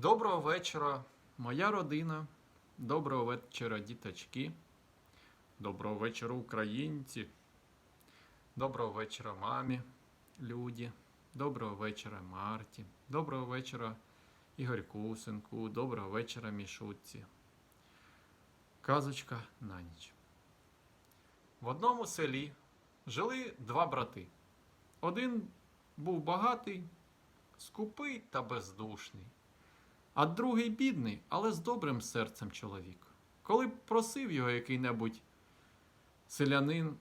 Доброго вечора, моя родина. Доброго вечора, діточки. Доброго вечора, українці. Доброго вечора, мамі, люди. Доброго вечора, Марті. Доброго вечора, Ігорьку, синку. Доброго вечора, Мішутці. Казочка на ніч. В одному селі жили два брати. Один був багатий, скупий та бездушний а другий бідний, але з добрим серцем чоловік. Коли б просив його який-небудь селянин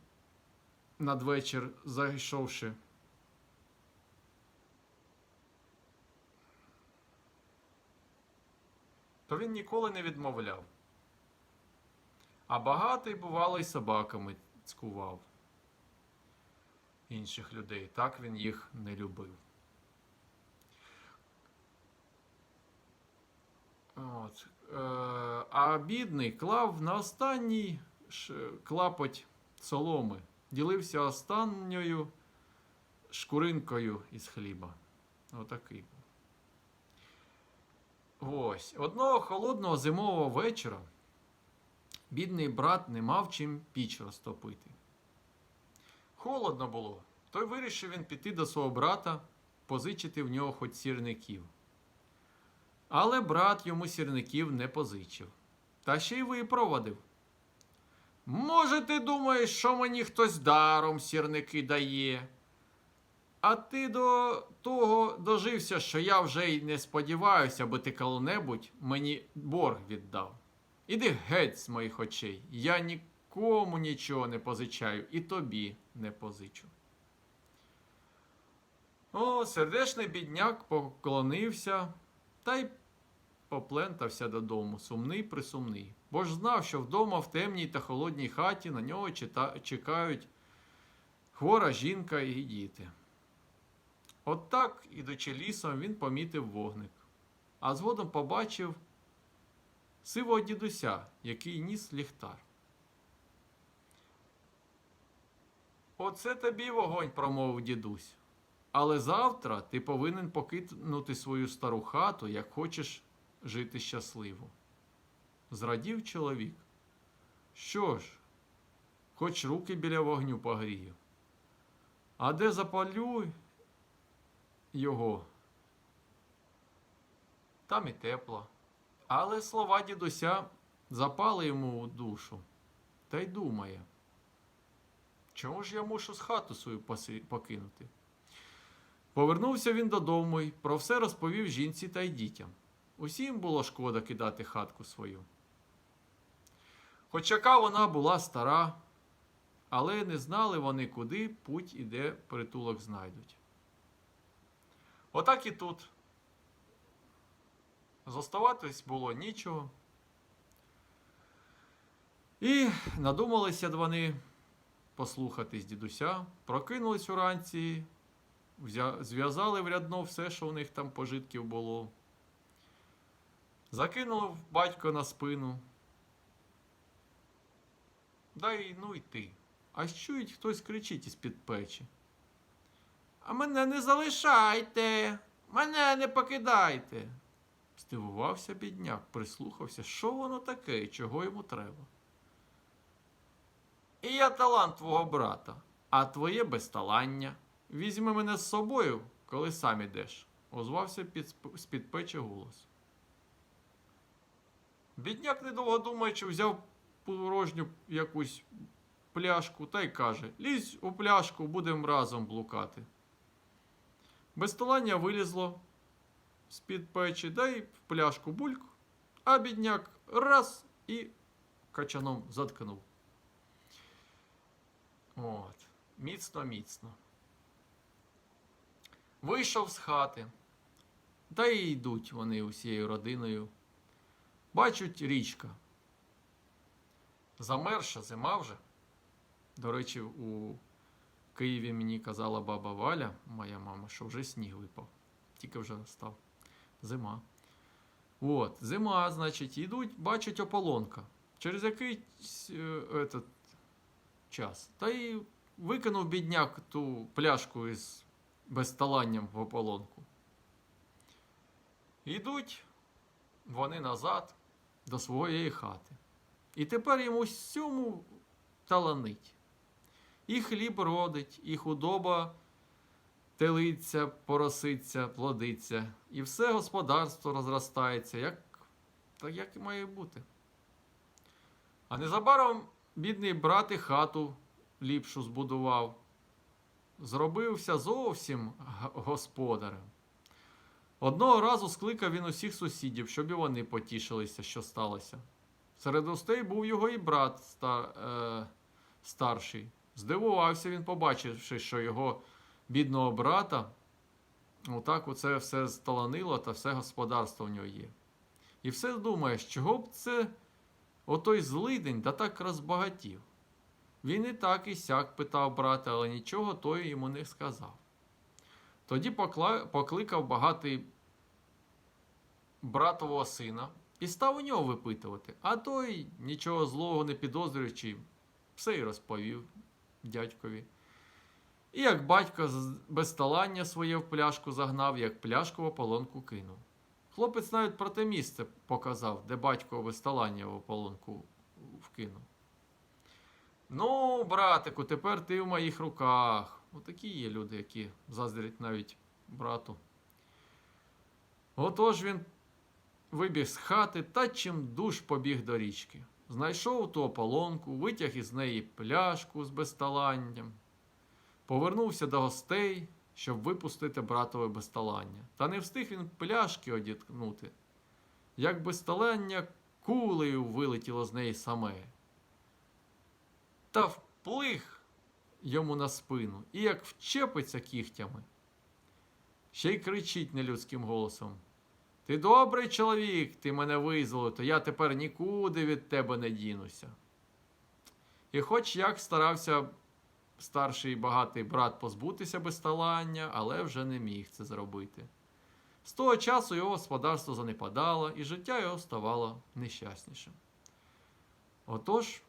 надвечір зайшовши. То він ніколи не відмовляв. А багатий, бувало, й собаками цькував інших людей. Так він їх не любив. От. Е, а бідний клав на останній клапоть соломи, ділився останньою шкуринкою із хліба. Отакий. Ось. Одного холодного зимового вечора бідний брат не мав чим піч розтопити. Холодно було. Той вирішив він піти до свого брата, позичити в нього хоч сірників. Але брат йому сірників не позичив, та ще й випровадив. Може, ти думаєш, що мені хтось даром сірники дає? А ти до того дожився, що я вже й не сподіваюся, аби ти коли-небудь мені борг віддав. Іди геть з моїх очей. Я нікому нічого не позичаю і тобі не позичу. О, сердешний бідняк поклонився та й поплентався додому, сумний присумний, бо ж знав, що вдома в темній та холодній хаті на нього чекають хвора жінка і діти. От так, ідучи лісом, він помітив вогник, а згодом побачив сивого дідуся, який ніс ліхтар. Оце тобі вогонь, промовив дідусь. Але завтра ти повинен покинути свою стару хату, як хочеш жити щасливо. Зрадів чоловік. Що ж, хоч руки біля вогню погрію. А де запалю його? Там і тепло. Але слова дідуся запали йому у душу. Та й думає, чому ж я мушу з хату свою покинути? Повернувся він додому і про все розповів жінці та й дітям. Усім було шкода кидати хатку свою. Хоч яка вона була стара, але не знали вони, куди путь і де притулок знайдуть. Отак і тут. Зоставатись було нічого. І надумалися вони послухатись дідуся, прокинулись уранці, зв'язали в рядно все, що у них там пожитків було. Закинув батько на спину. Дай ну йти. А чують, хтось кричить із-під печі. А мене не залишайте, мене не покидайте. Здивувався бідняк, прислухався, що воно таке і чого йому треба. І я талант твого брата, а твоє безталання. Візьми мене з собою, коли сам ідеш, озвався з-під печі голос. Бідняк, недовго думаючи, взяв порожню якусь пляшку та й каже: Лізь у пляшку, будемо разом блукати. Безталання вилізло з-під печі, да й в пляшку бульк, а бідняк раз і качаном заткнув. От, міцно, міцно. Вийшов з хати. Та й йдуть вони усією родиною. Бачать річка. Замерша зима вже. До речі, у Києві мені казала баба Валя, моя мама, що вже сніг випав. Тільки вже став. Зима. От, зима, значить, йдуть, бачать ополонка. Через якийсь е, этот, час. Та й викинув бідняк ту пляшку із безталанням в ополонку. Йдуть, вони назад до своєї хати. І тепер йому всьому таланить. І хліб родить, і худоба телиться, пороситься, плодиться, і все господарство розростається, як, так як і має бути. А незабаром бідний брат і хату ліпшу збудував, зробився зовсім господарем. Одного разу скликав він усіх сусідів, щоб і вони потішилися, що сталося. Серед гостей був його і брат стар, е, старший. Здивувався він, побачивши, що його бідного брата отак оце все сталанило та все господарство в нього є. І все думає, чого б це отой злидень да так розбагатів. Він і так і сяк питав брата, але нічого той йому не сказав. Тоді покликав багатий братового сина і став у нього випитувати, а той, нічого злого не підозрюючи, все й розповів дядькові. І як батько без талання своє в пляшку загнав, як пляшку в ополонку кинув. Хлопець навіть про те місце показав, де батько без талання в ополонку вкинув. Ну, братику, тепер ти в моїх руках. Отакі є люди, які заздрять навіть брату. Отож він вибіг з хати та чим душ побіг до річки. Знайшов ту ополонку, витяг із неї пляшку з безталанням, повернувся до гостей, щоб випустити братове безталання. Та не встиг він пляшки одіткнути, як безталання кулею вилетіло з неї саме. Та вплиг йому на спину, і як вчепиться кігтями. Ще й кричить нелюдським голосом. Ти добрий чоловік, ти мене визволив, то я тепер нікуди від тебе не дінуся. І хоч як старався старший багатий брат позбутися безталання, але вже не міг це зробити. З того часу його господарство занепадало, і життя його ставало нещаснішим. Отож,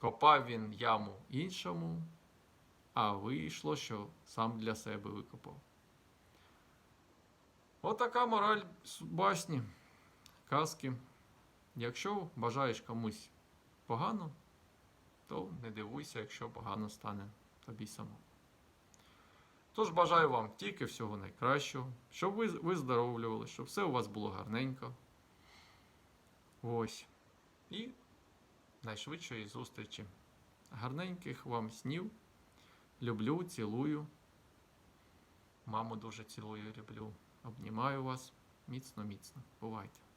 копав він яму іншому, а вийшло, що сам для себе викопав. Отака мораль басні, казки. Якщо бажаєш комусь погано, то не дивуйся, якщо погано стане тобі самому. Тож бажаю вам тільки всього найкращого, щоб ви виздоровлювали, щоб все у вас було гарненько. Ось. І найшвидшої зустрічі. Гарненьких вам снів. Люблю, цілую. Маму дуже цілую, люблю. Обнімаю вас міцно, міцно. Бувайте.